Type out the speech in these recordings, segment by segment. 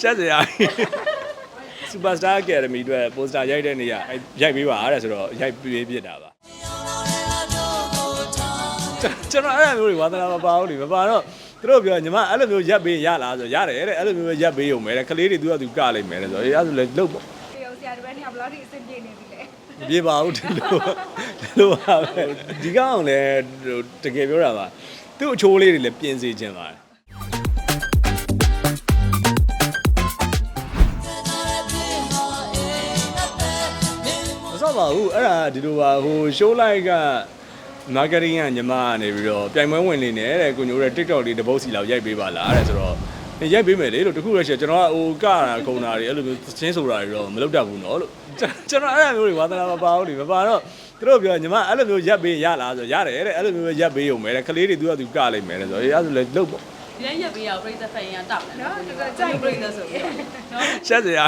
ရှက်စရာစူပါစတာအကယ်ဒမီအတွက်ပိုစတာရိုက်တဲ့နေရအဲ့ရိုက်ပေးပါအဲ့ဒါဆိုတော့ရိုက်ပေးပြစ်တာပါကျွန်တော်အဲ့လိုမျိုးတွေဝါသနာမပါဘူးလေမပါတော့သူတို့ပြောညီမအဲ့လိုမျိုးရက်ပေးရလားဆိုရတယ်တဲ့အဲ့လိုမျိုးရက်ပေးရုံပဲတဲ့ကလေးတွေသူကသူကလိုက်မယ်တဲ့ဆိုတော့အေးအဲ့ဒါဆိုလည်းလုတ်ပေါ့တယောက်ဆရာတပည့်နှစ်ယောက်ဘယ်လောက်ထိအဆင်ပြေနေပြီလဲမပြေပါဘူးဒီလိုဒီလိုပါပဲဒီကောင်လည်းဟိုတကယ်ပြောတာပါသူ့အချိုးလေးတွေလည်းပြင်စေခြင်းပါတယ် ပါဘူးအဲ့ဒါဒီလိုပါဟို show live က marketing ကညီမကနေပြီးတော့ပြိုင်ပွဲဝင်နေတယ်တဲ့ကိုညိုရဲ့ TikTok လေးတပုတ်စီလောက်ရိုက်ပေးပါလားတဲ့ဆိုတော့ရိုက်ပေးမယ်လေလို့တခုရရှိကျွန်တော်ကဟိုကတာကုံတာတွေအဲ့လိုမျိုးချင်းဆိုတာတွေတော့မလုပ်တတ်ဘူးနော်လို့ကျွန်တော်အဲ့လိုမျိုးတွေဝါသနာမပါဘူးလေမပါတော့သူတို့ပြောညီမအဲ့လိုမျိုးရက်ပေးရလားဆိုရတယ်တဲ့အဲ့လိုမျိုးရက်ပေးုံပဲတဲ့ကလေးတွေသူကသူကလိုက်မယ်တဲ့ဆိုတော့အဲ့ဒါဆိုလည်းလုပ်ပေါ့ဒီတိုင်းရက်ပေးရအောင်ပြိဿဖန်ရတောက်တယ်နော်တော်တော်ကြိုက်ပြိဿဆိုပြီးတော့နော်ရှက်စရာ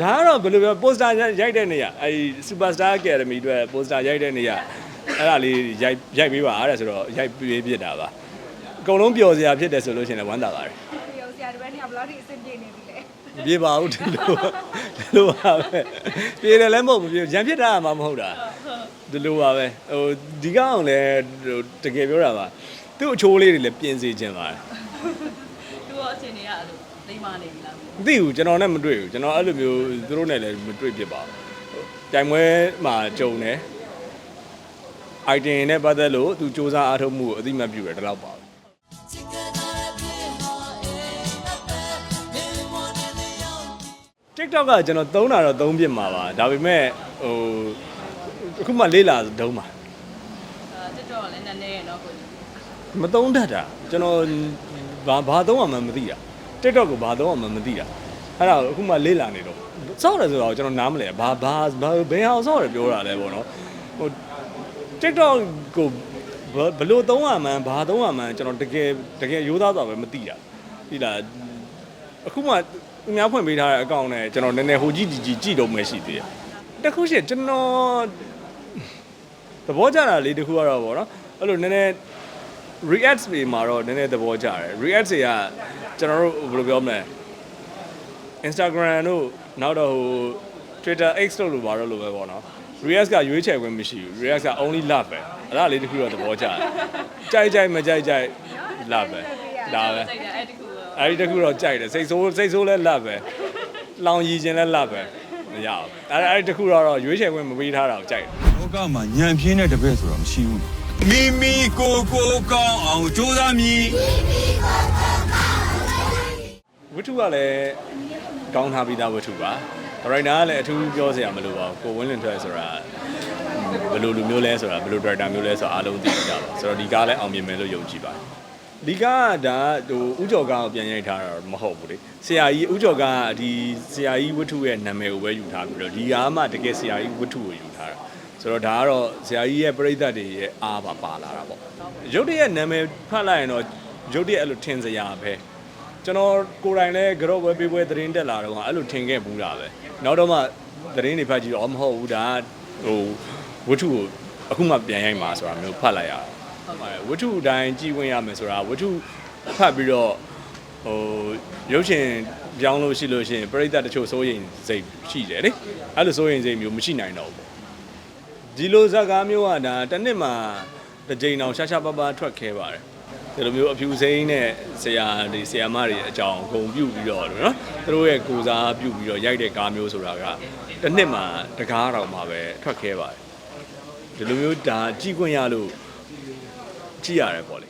ဒါကတော့ဘယ်လိုပြောပိုစတာရိုက်တဲ့နေရအဲစူပါစတာအကယ်ဒမီအတွက်ပိုစတာရိုက်တဲ့နေရအဲ့ဒါလေးရိုက်ရိုက်ပေးပါအဲ့ဒါဆိုတော့ရိုက်ပေးပြစ်တာပါအကုန်လုံးပျော်စရာဖြစ်တယ်ဆိုလို့ရှိရင်လည်းဝမ်းသာပါတယ်တယောက်ဆရာတပည့်နှစ်ယောက်ဘယ်လောက်ထိအဆင်ပြေနေပြီလဲမပြေပါဘူးဒီလိုဒီလိုပါပဲပြေတယ်လည်းမဟုတ်ဘူးပြေရံဖြစ်တာမှမဟုတ်တာဒီလိုပါပဲဟိုဒီကောင်လည်းဟိုတကယ်ပြောတာပါသူ့အချိုးလေးတွေလည်းပြင်စေခြင်းပါတယ် သူရောအချိန်တွေကအဲ့လိုလိ မ့်မနေပြီလားမသိဘူးကျွန်တော်နဲ့မတွေ့ဘူးကျွန်တော်အဲ့လိုမျိုးသူတို့နဲ့လည်းမတွေ့ဖြစ်ပါဘူးတိုင်ပွဲမှာကြုံတယ် item နဲ့ပတ်သက်လို့သူစူးစမ်းအားထုတ်မှုကိုအသိမှတ်ပြုတယ်ဒီလောက်ပါပဲ TikTok ကကျွန်တော်သုံးတာတော့သုံးပြစ်မှာပါဒါပေမဲ့ဟိုအခုမှလေးလာတုံးပါအဲတက်တော့လည်းနည်းနည်းရတော့ကိုမသုံးတတ်တာကျွန်တော်ဘာဘာသုံးအောင်မှမသိတာ TikTok ကိုဘာသုံးအောင်မှမသိတာအဲ့ဒါကိုအခုမှလေးလာနေတော့စောက်တယ်ဆိုတော့ကျွန်တော်နားမလဲဘာဘာဘာဘယ်အောင်စောက်တယ်ပြောတာလဲပေါ့နော်ဟို TikTok ကိုဘဘလို့သုံးရမှန်းဘာသုံးရမှန်းကျွန်တော်တကယ်တကယ်ရိုးသားစွာပဲမသိတာဒီလားအခုမှသူများဖွင့်ပေးထားတဲ့အကောင့်နဲ့ကျွန်တော်နည်းနည်းဟိုကြည့်ဒီကြည့်ကြည့်တော့မှရှိသေးတယ်တခုရှိကျွန်တော်သဘောကျတာလေးတခုကတော့ပေါ့နော်အဲ့လိုနည်းနည်း react တွေမှာတော့နည်းနည်းသဘောကျတယ် react တွေကကျွန်တော်တို့ဘယ်လိုပြောမလဲ Instagram တို့နောက်တော့ဟို Twitter X တို့လိုပါတော့လိုပဲပေါ့နော် react ကရွေးချယ်ခွင့်မရှိဘူး react က only love ပဲအဲ့ဒါလေးတခုတော့သဘောကျတယ်ကြိုက်ကြိုက်မကြိုက်ကြိုက် love ပဲဒါပဲစိတ်တယ်အဲ့ဒီကူရောအဲ့ဒီတခုတော့ကြိုက်တယ်စိတ်ဆိုးစိတ်ဆိုးလဲ love ပဲလောင်ရည်ခြင်းလဲ love ပဲမရဘူးအဲ့အဲ့ဒီတခုတော့ရွေးချယ်ခွင့်မပေးထားတာကိုကြိုက်တယ်လောကမှာညံပြင်းတဲ့တပည့်ဆိုတာမရှိဘူး မိမိကိုယ်ကိုယ်ကောင်းအောင်ကြိုးစားမည်ဝတ္ထုကလည်းကောင်းထားပြီးသားဝတ္ထုပါဒါရိုက်တာကလည်းအထူးပြောစရာမလိုပါဘူးကိုဝင်းလင်ထွက်ဆိုတာဘယ်လိုလူမျိုးလဲဆိုတာဘယ်လိုဒရိုက်တာမျိုးလဲဆိုတာအားလုံးသိကြပါဆိုတော့ဒီကားလည်းအောင်မြင်မယ်လို့ယုံကြည်ပါတယ်ဒီကားကဒါဟိုဥကြော်ကားကိုပြန်ရိုက်ထားတာတော့မဟုတ်ဘူးလေဆရာကြီးဥကြော်ကားကဒီဆရာကြီးဝတ္ထုရဲ့နာမည်ကိုပဲယူထားပြီးတော့ဒီကားမှတကယ်ဆရာကြီးဝတ္ထုကိုယူထားတာ ဆိုတော့ဒါကတော့ဆရာကြီးရဲ့ပြိဿတ်တွေရဲ့အားပါပါလာတာပေါ့ရုပ်တရက်နာမည်ဖတ်လိုက်ရင်တော့ရုပ်တရက်အဲ့လိုထင်စရာပဲကျွန်တော်ကိုယ်တိုင်လည်းကြော့ဝဲပေးပွဲသတင်းတက်လာတော့အဲ့လိုထင်ခဲ့ဘူးတာပဲနောက်တော့မှသတင်းတွေဖတ်ကြည့်တော့မဟုတ်ဘူးဒါဟိုဝတ္ထုကိုအခုမှပြန်ရိုက်မှာဆိုတာမျိုးဖတ်လိုက်ရတာဝတ္ထုအတိုင်းကြည်ဝင်ရမယ်ဆိုတာဝတ္ထုဖတ်ပြီးတော့ဟိုရုပ်ရှင်ပြောင်းလို့ရှိလို့ရှိရင်ပြိဿတချို့စိုးရင်စိတ်ရှိတယ်လေအဲ့လိုစိုးရင်စိတ်မျိုးမရှိနိုင်တော့ဘူးပေါ့ ဒီလိုဇာတ်ကားမျိုးကဒါတစ်နှစ်မှာတစ်ကြိမ်အောင်ရှာရှာပါပါထွက်ခဲပါတယ်ဒီလိုမျိုးအဖြူစိမ်းနဲ့ဆရာဒီဆရာမတွေအကြောင်းဂုံပြုတ်ပြီးတော့နော်သူတို့ရဲ့ကိုစားပြုတ်ပြီးတော့ရိုက်တဲ့ကားမျိုးဆိုတာကတစ်နှစ်မှာတကားတော်မှာပဲထွက်ခဲပါတယ်ဒီလိုမျိုးဒါကြည်ခွင့်ရလို့ကြည့်ရတယ်ပေါ့လေ